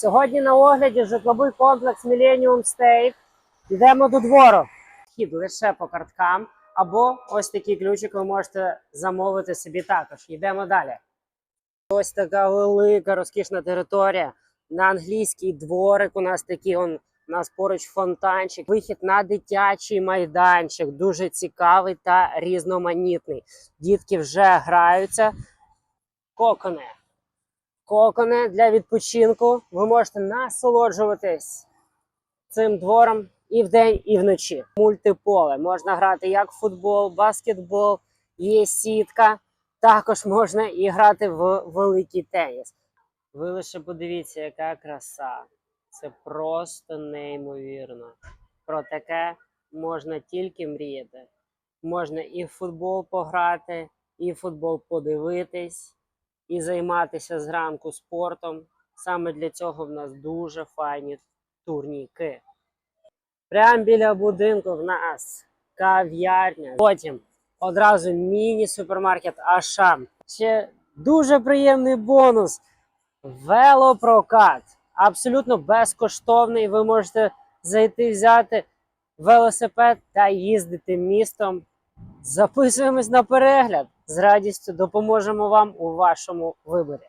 Сьогодні на огляді житловий комплекс Millennium State. Йдемо до двору. Вхід лише по карткам, або ось такий ключик ви можете замовити собі також. Йдемо далі. Ось така велика розкішна територія. На англійський дворик у нас такий он. У нас поруч фонтанчик, вихід на дитячий майданчик, дуже цікавий та різноманітний. Дітки вже граються. Кокони. Кокони для відпочинку. Ви можете насолоджуватись цим двором і вдень, і вночі. Мультиполе. Можна грати як футбол, баскетбол, є сітка. Також можна і грати в великий теніс. Ви лише подивіться, яка краса. Це просто неймовірно. Про таке можна тільки мріяти. Можна і в футбол пограти, і в футбол подивитись, і займатися зранку спортом. Саме для цього в нас дуже файні турніки. Прямо біля будинку в нас кав'ярня. Потім одразу міні-супермаркет Ашан. Ще дуже приємний бонус. Велопрокат. Абсолютно безкоштовний. Ви можете зайти взяти велосипед та їздити містом. Записуємось на перегляд. З радістю допоможемо вам у вашому виборі.